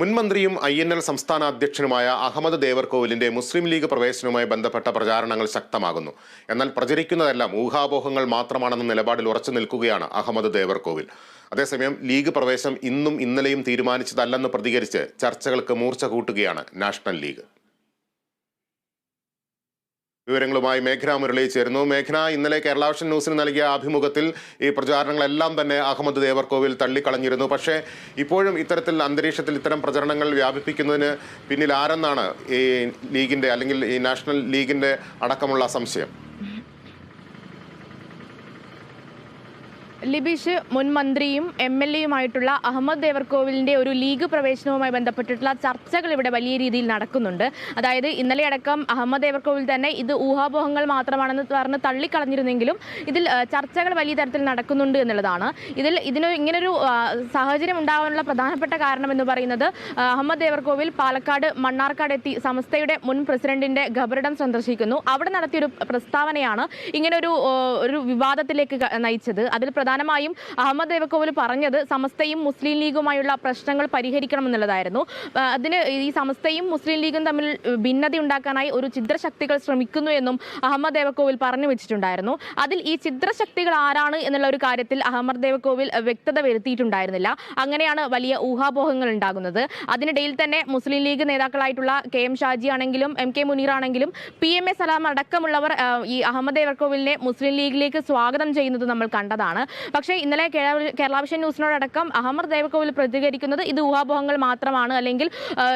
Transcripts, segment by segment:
മുൻമന്ത്രിയും I N L സംസ്ഥാന അധ്യക്ഷനുമായ അഹമ്മദ് ദേവർകോവിലിന്റെ മുസ്ലിം league പ്രവേശനവുമായി ബന്ധപ്പെട്ട പ്രചാരണങ്ങൾ ശക്തമാകുന്നു. എന്നാൽ പ്രചരിക്കുന്നതെല്ലാം ഊഹാപോഹങ്ങൾ മാത്രമാണെന്ന നിലപാടിൽ ഉറച്ചു നിൽക്കുകയാണ് അഹമ്മദ് ദേവർകോവിൽ. അതേസമയം ലീഗ് പ്രവേശനം ഇന്നും ഇന്നലെയും തീരുമാനിച്ചതല്ലെന്ന് പ്രതികരിച്ച് ചർച്ചകൾക്ക് മൂർച്ച കൂട്ടുകയാണ് നാഷണൽ ലീഗ്. വിവരങ്ങളുമായി മേഘന മുരളി ചേരുന്നു. മേഘന ഇന്നലെ കേരള വിഷൻ ന്യൂസിന് നൽകിയ അഭിമുഖത്തിൽ ഈ പ്രചാരണങ്ങളെല്ലാം തന്നെ അഹമ്മദ് ദേവർകോവിൽ തള്ളിക്കളഞ്ഞിരുന്നു. പക്ഷേ ഇപ്പോഴും ഇത്തരത്തിൽ അന്തരീക്ഷത്തിൽ ഇത്തരം പ്രചരണങ്ങൾ വ്യാപിപ്പിക്കുന്നതിന് പിന്നിൽ ആരെന്നാണ് ഈ ലീഗിന്റെ അല്ലെങ്കിൽ ഈ നാഷണൽ ലീഗിന്റെ അടക്കമുള്ള സംശയം? ലിബീഷ് മുൻ മന്ത്രിയും എം എൽ എയുമായിട്ടുള്ള അഹമ്മദ് ദേവർകോവിലിന്റെ ഒരു ലീഗ് പ്രവേശനവുമായി ബന്ധപ്പെട്ടിട്ടുള്ള ചർച്ചകൾ ഇവിടെ വലിയ രീതിയിൽ നടക്കുന്നുണ്ട്. അതായത് ഇന്നലെ അടക്കം അഹമ്മദ് ദേവർകോവിൽ തന്നെ ഇത് ഊഹാപോഹങ്ങൾ മാത്രമാണെന്ന് പറഞ്ഞ് തള്ളിക്കളഞ്ഞിരുന്നെങ്കിലും ഇതിൽ ചർച്ചകൾ വലിയ തരത്തിൽ നടക്കുന്നുണ്ട് എന്നുള്ളതാണ്. ഇതിൽ ഇതിന് ഇങ്ങനൊരു സാഹചര്യം ഉണ്ടാകാനുള്ള പ്രധാനപ്പെട്ട കാരണം എന്ന് പറയുന്നത് അഹമ്മദ് ദേവർകോവിൽ പാലക്കാട് മണ്ണാർക്കാട് എത്തി സംസ്ഥയുടെ മുൻ പ്രസിഡന്റിന്റെ ഖബറിടം സന്ദർശിക്കുന്നു. അവിടെ നടത്തിയൊരു പ്രസ്താവനയാണ് ഇങ്ങനൊരു ഒരു വിവാദത്തിലേക്ക് നയിച്ചത്. അതിൽ പ്രധാനമായും അഹമ്മദ് ദേവക്കോവിൽ പറഞ്ഞത് സമസ്തയും മുസ്ലിം ലീഗുമായുള്ള പ്രശ്നങ്ങൾ പരിഹരിക്കണമെന്നുള്ളതായിരുന്നു. അതിന് ഈ സമസ്തയും മുസ്ലിം ലീഗും തമ്മിൽ ഭിന്നത ഉണ്ടാക്കാനായി ഒരു ചിത്രശക്തികൾ ശ്രമിക്കുന്നു എന്നും അഹമ്മദ് ദേവക്കോവിൽ പറഞ്ഞു വെച്ചിട്ടുണ്ടായിരുന്നു. അതിൽ ഈ ചിത്രശക്തികൾ ആരാണ് എന്നുള്ള ഒരു കാര്യത്തിൽ അഹമ്മദ് ദേവക്കോവിൽ വ്യക്തത വരുത്തിയിട്ടുണ്ടായിരുന്നില്ല. അങ്ങനെയാണ് വലിയ ഊഹാപോഹങ്ങൾ ഉണ്ടാകുന്നത്. അതിനിടയിൽ തന്നെ മുസ്ലിം ലീഗ് നേതാക്കളായിട്ടുള്ള കെ എം ഷാജി ആണെങ്കിലും എം കെ മുനീർ ആണെങ്കിലും പി എം എ സലാം അടക്കമുള്ളവർ ഈ അഹമ്മദ് ദേവക്കോവിലിനെ മുസ്ലിം ലീഗിലേക്ക് സ്വാഗതം ചെയ്യുന്നത് നമ്മൾ കണ്ടതാണ്. പക്ഷേ ഇന്നലെ കേരള- വിഷൻ ന്യൂസിനോടക്കം അഹമ്മദ് ദേവക്കോവിൽ പ്രതികരിക്കുന്നത് ഇത് ഊഹാപോഹങ്ങൾ മാത്രമാണ്. അല്ലെങ്കിൽ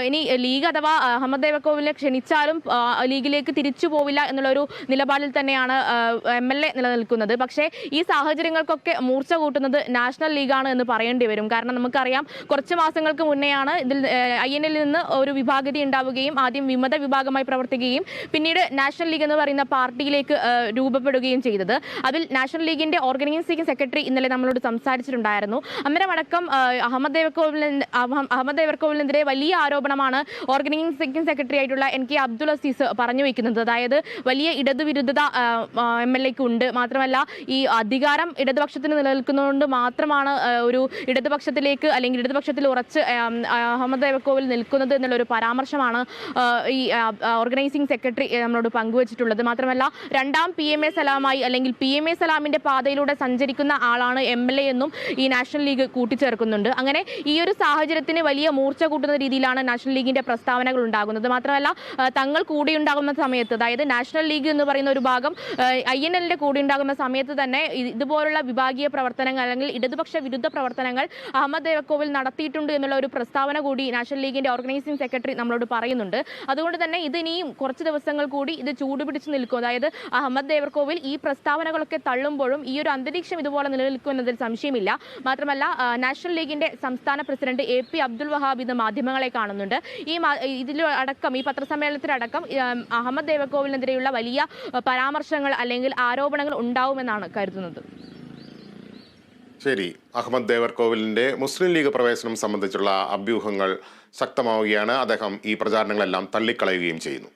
ഇനി ലീഗ് അഥവാ അഹമ്മദ് ദേവക്കോവിലെ ക്ഷണിച്ചാലും ലീഗിലേക്ക് തിരിച്ചു പോവില്ല എന്നുള്ളൊരു നിലപാടിൽ തന്നെയാണ് എം എൽ എ നിലനിൽക്കുന്നത്. പക്ഷേ ഈ സാഹചര്യങ്ങൾക്കൊക്കെ മൂർച്ച കൂട്ടുന്നത് നാഷണൽ ലീഗാണ് എന്ന് പറയേണ്ടി വരും. കാരണം നമുക്കറിയാം കുറച്ച് മാസങ്ങൾക്ക് മുന്നെയാണ് ഇതിൽ ഐ എൻ നിന്ന് ഒരു വിഭാഗതി ഉണ്ടാവുകയും ആദ്യം വിമത വിഭാഗമായി പ്രവർത്തിക്കുകയും പിന്നീട് നാഷണൽ ലീഗ് എന്ന് പറയുന്ന പാർട്ടിയിലേക്ക് രൂപപ്പെടുകയും ചെയ്തത്. അതിൽ നാഷണൽ ലീഗിന്റെ ഓർഗനൈസിംഗ് സെക്രട്ടറി ഇന്നലെ നമ്മളോട് സംസാരിച്ചിട്ടുണ്ടായിരുന്നു. അന്നേരമടക്കം അഹമ്മദ് ദേവർകോവിലിന് അഹ- അഹമ്മദ് ദേവർക്കോവിലിനെതിരെ വലിയ ആരോപണമാണ് ഓർഗനൈസിംഗ് സെക്രട്ടറി ആയിട്ടുള്ള എൻ കെ അബ്ദുൾ അസീസ് പറഞ്ഞു വയ്ക്കുന്നത് അതായത് വലിയ ഇടതുവിരുദ്ധത എം എൽ എക്ക് ഉണ്ട്. മാത്രമല്ല ഈ അധികാരം ഇടതുപക്ഷത്തിന് നിലനിൽക്കുന്നതുകൊണ്ട് മാത്രമാണ് ഒരു ഇടതുപക്ഷത്തിലേക്ക് അല്ലെങ്കിൽ ഇടതുപക്ഷത്തിൽ ഉറച്ച് അഹമ്മദ് ദേവക്കോവിൽ നിൽക്കുന്നത് എന്നുള്ള ഒരു പരാമർശമാണ് ഈ ഓർഗനൈസിംഗ് സെക്രട്ടറി നമ്മളോട് പങ്കുവച്ചിട്ടുള്ളത്. മാത്രമല്ല രണ്ടാം പി എം എ സലാമായി അല്ലെങ്കിൽ പി എം എ സലാമിന്റെ പാതയിലൂടെ സഞ്ചരിക്കുന്ന ആളാണ് എം എൽ എ എന്നും ഈ നാഷണൽ ലീഗ് കൂട്ടിച്ചേർക്കുന്നുണ്ട്. അങ്ങനെ ഈ ഒരു സാഹചര്യത്തിന് വലിയ മൂർച്ച കൂട്ടുന്ന രീതിയിലാണ് നാഷണൽ ലീഗിന്റെ പ്രസ്താവനകൾ ഉണ്ടാകുന്നത്. മാത്രമല്ല തങ്ങൾ കൂടി ഉണ്ടാകുന്ന സമയത്ത് അതായത് നാഷണൽ ലീഗ് എന്ന് പറയുന്ന ഒരു ഭാഗം ഐ എൻ എല്ലിന്റെ കൂടി ഉണ്ടാകുന്ന സമയത്ത് തന്നെ ഇതുപോലുള്ള വിഭാഗീയ പ്രവർത്തനങ്ങൾ അല്ലെങ്കിൽ ഇടതുപക്ഷ വിരുദ്ധ പ്രവർത്തനങ്ങൾ അഹമ്മദ് ദേവക്കോവിൽ നടത്തിയിട്ടുണ്ട് എന്നുള്ള ഒരു പ്രസ്താവന കൂടി നാഷണൽ ലീഗിന്റെ ഓർഗനൈസിംഗ് സെക്രട്ടറി നമ്മളോട് പറയുന്നുണ്ട്. അതുകൊണ്ട് തന്നെ ഇത് ഇനിയും കുറച്ച് ദിവസങ്ങൾ കൂടി ഇത് ചൂടുപിടിച്ച് നിൽക്കും. അതായത് അഹമ്മദ് ദേവർകോവിൽ ഈ പ്രസ്താവനകളൊക്കെ തള്ളുമ്പോഴും ഈ ഒരു അന്തരീക്ഷം ഇതുപോലെ നിലനിൽക്കുമെന്നതിൽ സംശയമില്ല. മാത്രമല്ല നാഷണൽ ലീഗിന്റെ സംസ്ഥാന president A P Abdul Wahab ഇത് മാധ്യമങ്ങളെ കാണുന്നുണ്ട്. ഈ ഇതിൽ അടക്കം ഈ പത്രസമ്മേളനത്തിലടക്കം അഹമ്മദ് ദേവക്കോവിലിനെതിരെയുള്ള വലിയ പരാമർശങ്ങൾ അല്ലെങ്കിൽ ആരോപണങ്ങൾ ഉണ്ടാവുമെന്നാണ് കരുതുന്നത്. ശരി. അഹമ്മദ് ദേവർകോവിലിന്റെ മുസ്ലിം ലീഗ് പ്രവേശനം സംബന്ധിച്ചുള്ള അഭ്യൂഹങ്ങൾ ശക്തമാവുകയാണ്. അദ്ദേഹം ഈ പ്രചാരണങ്ങളെല്ലാം തള്ളിക്കളയുകയും ചെയ്യുന്നു.